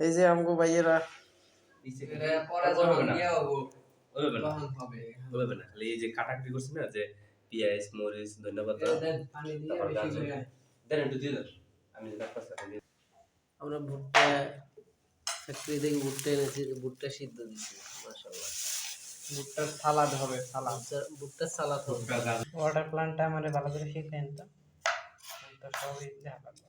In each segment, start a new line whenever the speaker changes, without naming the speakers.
এই যে আমগো ভাইয়েরা।
ইয়ে
এই যে কাটাকাটি করছি না যে পেঁয়াজ মরিচ ধন্যবাদ
দেন,
একটু দিয়ে দেন। আমি
আমরা ভুট্টা ফ্যাক্টরি থেকে ভুট্টা এনেছি ভুট্টা সিদ্ধ দিচ্ছি মাশাআল্লাহ।
ভুট্টার সালাদ হবে সালাদ।
ভুট্টা- ভুট্টার সালাদ হবে।
ওয়াটার প্ল্যান্টটা আমাদের ভালো করে শিখলেন তো। তো সবই দেখা লাগবে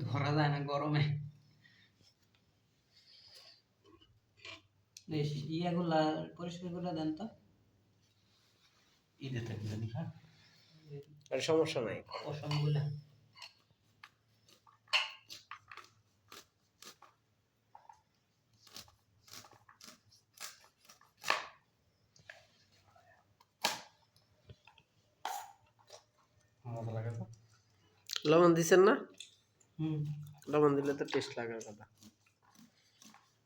ধরা যায় না গরমে। ইয়েগুলা পরিষ্কার করে দেন তো।
ঈদে থাকবে জানি হ্যাঁ?
আর সমস্যা নাই।
তো।
লবণ দিচ্ছেন না?
হুম।
লবণ দিলে তো টেস্ট লাগার কথা।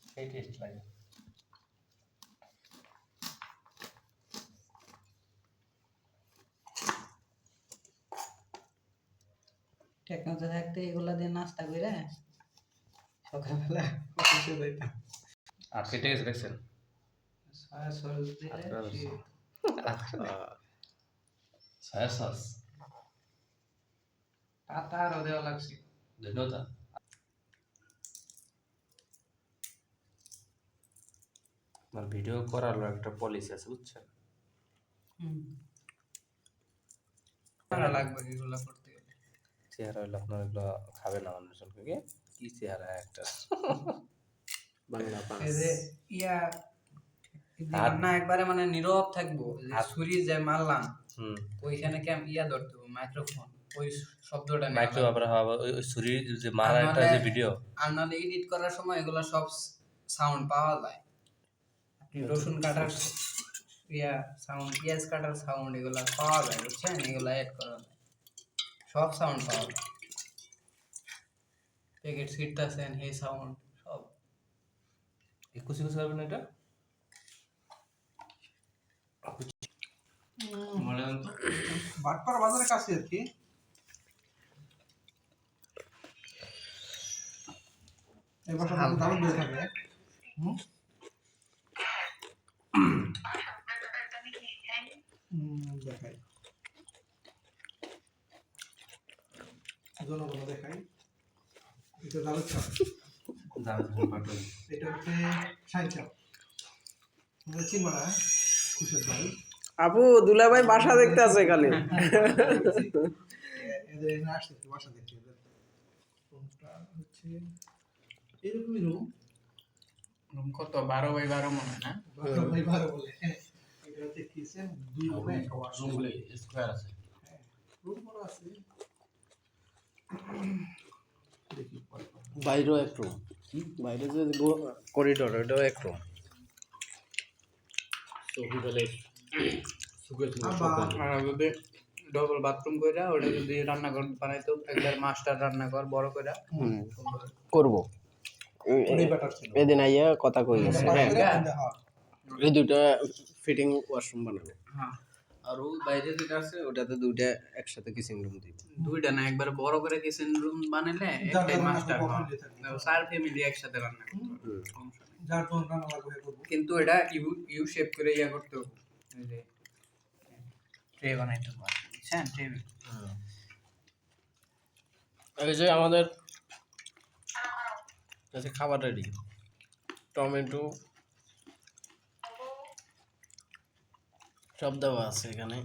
সেই টেস্ট লাগে।
টেকনোতে থাকতে এগুলা দিয়ে নাস্তা করে সকালবেলা অফিসে যাইতাম।
আর কেটে গেছে দেখছেন?
সয়া সস দিলে
সয়া সস?
পাতা আরও দেওয়া লাগছে।
ধন্যবাদ আমার ভিডিও করার একটা পলিসি আছে বুঝছেন?
হুম। ভালো লাগবে এগুলা করতে গেলে।
চেহারা হইলে আপনার এগুলো খাবে না মানুষজন কি কি চেহারা একটা।
বাংলা
এই যে ইয়া না একবারে মানে নীরব থাকব ছুরি যে মারলাম
হুম।
ওইখানে কেম ইয়া ধরতে হবে মাইক্রোফোন? ওই শব্দটা
মাইক্রো। আবার হবে ওই ওই যে মারা একটা যে ভিডিও
আর নাহলে এডিট করার সময় এগুলো সব সাউন্ড পাওয়া যায়। রসুন কাটার ইয়া সাউন্ড পেঁয়াজ কাটার সাউন্ড এগুলো পাওয়া যায় বুঝছেন? এগুলো অ্যাড করা যায়। সব সাউন্ড পাওয়া যায়। প্যাকেট ছিটতেছেন হে সাউন্ড সব।
একুশে কুচি করবেন এটা?
বাটপাড়া বাজারের কাছে আর কি। এবার সব দারুণ বেড়ে থাকবে। হুম? হুম, দেখাই। জনগণ দেখাই। এটা ডালের চাপ। এটা হচ্ছে চাপ। খুশের
আপু দুলাভাই বাসা দেখতে আছে খালি
এদের এখানে আসতে বাসা দেখতে। এদের রুমটা হচ্ছে? এরকমই রুম
রুম কত? বারো বাই বারো মনে হয় না?
বারো বাই বারো বলে হ্যাঁ। এটা হচ্ছে কিচেন দুই রুমে একটা ওয়াশরুম
রুমগুলো স্কোয়ার আছে।
রুম করা আছে। দেখি পরে পরে।
বাইরেও এক রুম বাইরে যে করিডোর ওটাও এক রুম
ডবল বাথরুম কইরা ওটা যদি রান্নাঘর বানাইতো একবার মাস্টার রান্নাঘর বড় কইরা।
করব। এদিন আইয়া কথা কই গেছে। হ্যাঁ
দেওয়া হয়।
এই দুইটা ফিটিং ওয়াশরুম বানাবে।
হ্যাঁ।
আর ওই বাইরে যেটা আছে ওটাতে দুইটা একসাথে কিচিং রুম দিবে।
দুইটা না একবার বড় করে কিচেন রুম বানাইলে
যার
একটাই মাস্টার হয়। চার ফ্যামিলি একসাথে রান্না
করব।
কিন্তু এটা ইউ ইউ শেপ করে ইয়া করতে হবে। ট্রে বানাইতে হবে। বুঝছেন? ট্রে
এই যে আমাদের এই খাবার রেডি টমেটো সব দেওয়া আছে এখানে।